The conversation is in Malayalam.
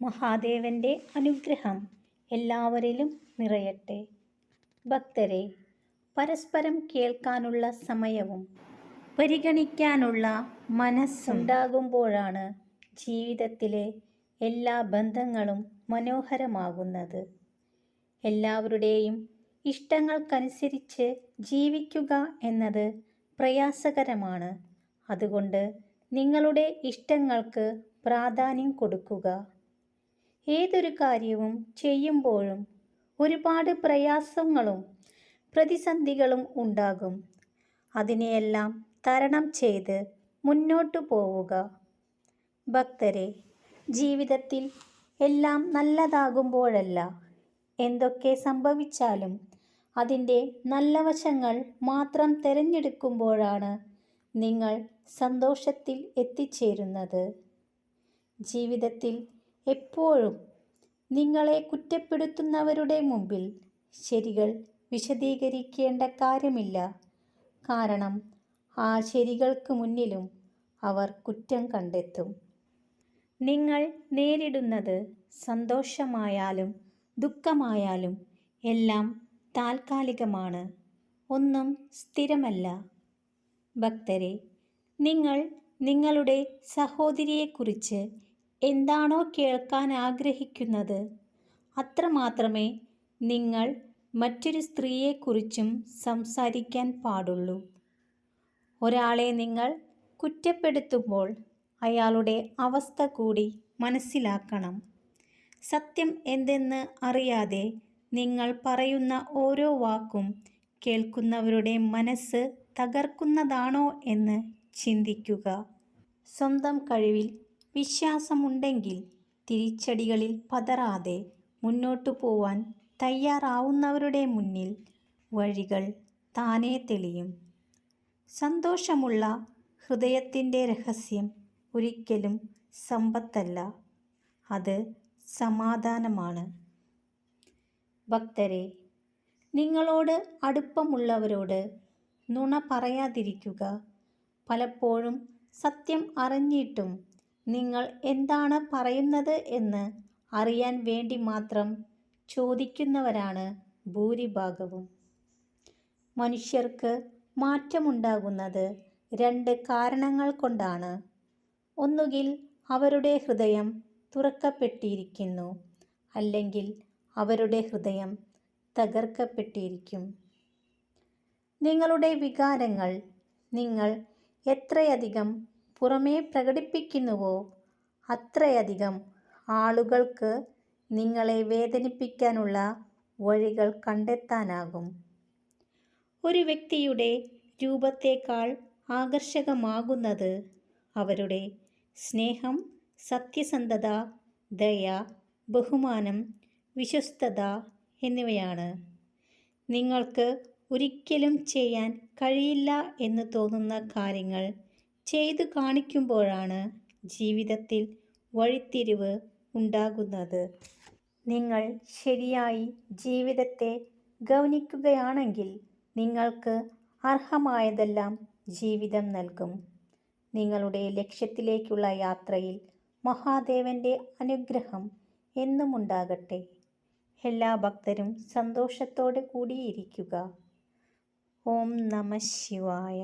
മഹാദേവന്റെ അനുഗ്രഹം എല്ലാവരിലും നിറയട്ടെ. ഭക്തരെ പരസ്പരം കേൾക്കാനുള്ള സമയവും പരിഗണിക്കാനുള്ള മനസ്സുണ്ടാകുമ്പോഴാണ് ജീവിതത്തിലെ എല്ലാ ബന്ധങ്ങളും മനോഹരമാകുന്നത്. എല്ലാവരുടെയും ഇഷ്ടങ്ങൾക്കനുസരിച്ച് ജീവിക്കുക എന്നത് പ്രയാസകരമാണ്. അതുകൊണ്ട് നിങ്ങളുടെ ഇഷ്ടങ്ങൾക്ക് പ്രാധാന്യം കൊടുക്കുക. ഏതൊരു കാര്യവും ചെയ്യുമ്പോഴും ഒരുപാട് പ്രയാസങ്ങളും പ്രതിസന്ധികളും ഉണ്ടാകും. അതിനെയെല്ലാം തരണം ചെയ്ത് മുന്നോട്ടു പോവുക. ഭക്തരെ ജീവിതത്തിൽ എല്ലാം നല്ലതാകുമ്പോഴല്ല എന്തൊക്കെ സംഭവിച്ചാലും അതിന്റെ നല്ല വശങ്ങൾ മാത്രം തിരഞ്ഞെടുക്കുമ്പോഴാണ് നിങ്ങൾ സന്തോഷത്തിൽ എത്തിച്ചേരുന്നത്. ജീവിതത്തിൽ എപ്പോഴും നിങ്ങളെ കുറ്റപ്പെടുത്തുന്നവരുടെ മുമ്പിൽ ശരികൾ വിശദീകരിക്കേണ്ട കാര്യമില്ല. കാരണം ആ ശരികൾക്ക് മുന്നിലും അവർ കുറ്റം കണ്ടെത്തും. നിങ്ങൾ നേരിടുന്നത് സന്തോഷമായാലും ദുഃഖമായാലും എല്ലാം താൽക്കാലികമാണ്. ഒന്നും സ്ഥിരമല്ല. ഭക്തരെ നിങ്ങൾ നിങ്ങളുടെ സഹോദരിയെക്കുറിച്ച് എന്താണോ കേൾക്കാൻ ആഗ്രഹിക്കുന്നത്? അത്രമാത്രമേ നിങ്ങൾ മറ്റൊരു സ്ത്രീയെക്കുറിച്ചും സംസാരിക്കാൻ പാടുള്ളൂ. ഒരാളെ നിങ്ങൾ കുറ്റപ്പെടുത്തുമ്പോൾ അയാളുടെ അവസ്ഥ കൂടി മനസ്സിലാക്കണം. സത്യം എന്തെന്ന് അറിയാതെ നിങ്ങൾ പറയുന്ന ഓരോ വാക്കും കേൾക്കുന്നവരുടെ മനസ്സ് തകർക്കുന്നതാണോ എന്ന് ചിന്തിക്കുക. സ്വന്തം കഴിവിൽ വിശ്വാസമുണ്ടെങ്കിൽ തിരിച്ചടികളിൽ പതറാതെ മുന്നോട്ടു പോവാൻ തയ്യാറാവുന്നവരുടെ മുന്നിൽ വഴികൾ താനേ തെളിയും. സന്തോഷമുള്ള ഹൃദയത്തിന്റെ രഹസ്യം ഒരിക്കലും സമ്പത്തല്ല. അത് സമാധാനമാണ്. ഭക്തരെ നിങ്ങളോട് അടുപ്പമുള്ളവരോട് നുണ പറയാതിരിക്കുക പലപ്പോഴും സത്യം അറിഞ്ഞിട്ടും നിങ്ങൾ എന്താണ് പറയുന്നത് എന്ന് അറിയാൻ വേണ്ടി മാത്രം ചോദിക്കുന്നവരാണ് ഭൂരിഭാഗവും. മനുഷ്യർക്ക് മാറ്റമുണ്ടാകുന്നത് രണ്ട് കാരണങ്ങൾ കൊണ്ടാണ്. ഒന്നുകിൽ അവരുടെ ഹൃദയം തുറക്കപ്പെട്ടിരിക്കുന്നു അല്ലെങ്കിൽ അവരുടെ ഹൃദയം തകർക്കപ്പെട്ടിരിക്കും. നിങ്ങളുടെ വികാരങ്ങൾ നിങ്ങൾ എത്രയധികം പുറമേ പ്രകടിപ്പിക്കുന്നുവോ? അത്രയധികം ആളുകൾക്ക് നിങ്ങളെ വേദനിപ്പിക്കാനുള്ള വഴികൾ കണ്ടെത്താനാകും. ഒരു വ്യക്തിയുടെ രൂപത്തേക്കാൾ ആകർഷകമാകുന്നത് അവരുടെ സ്നേഹം സത്യസന്ധത ദയ ബഹുമാനം വിശ്വസ്തത എന്നിവയാണ്. നിങ്ങൾക്ക് ഒരിക്കലും ചെയ്യാൻ കഴിയില്ല എന്ന് തോന്നുന്ന കാര്യങ്ങൾ ചെയ്തു കാണിക്കുമ്പോഴാണ് ജീവിതത്തിൽ വഴിത്തിരിവ് ഉണ്ടാകുന്നത്. നിങ്ങൾ ശരിയായി ജീവിതത്തെ ഗൗനിക്കുകയാണെങ്കിൽ നിങ്ങൾക്ക് അർഹമായതെല്ലാം ജീവിതം നൽകും. നിങ്ങളുടെ ലക്ഷ്യത്തിലേക്കുള്ള യാത്രയിൽ മഹാദേവന്റെ അനുഗ്രഹം എന്നും ഉണ്ടാകട്ടെ എല്ലാ ഭക്തരും സന്തോഷത്തോടെ കൂടിയിരിക്കുക. ഓം നമ ശിവായ.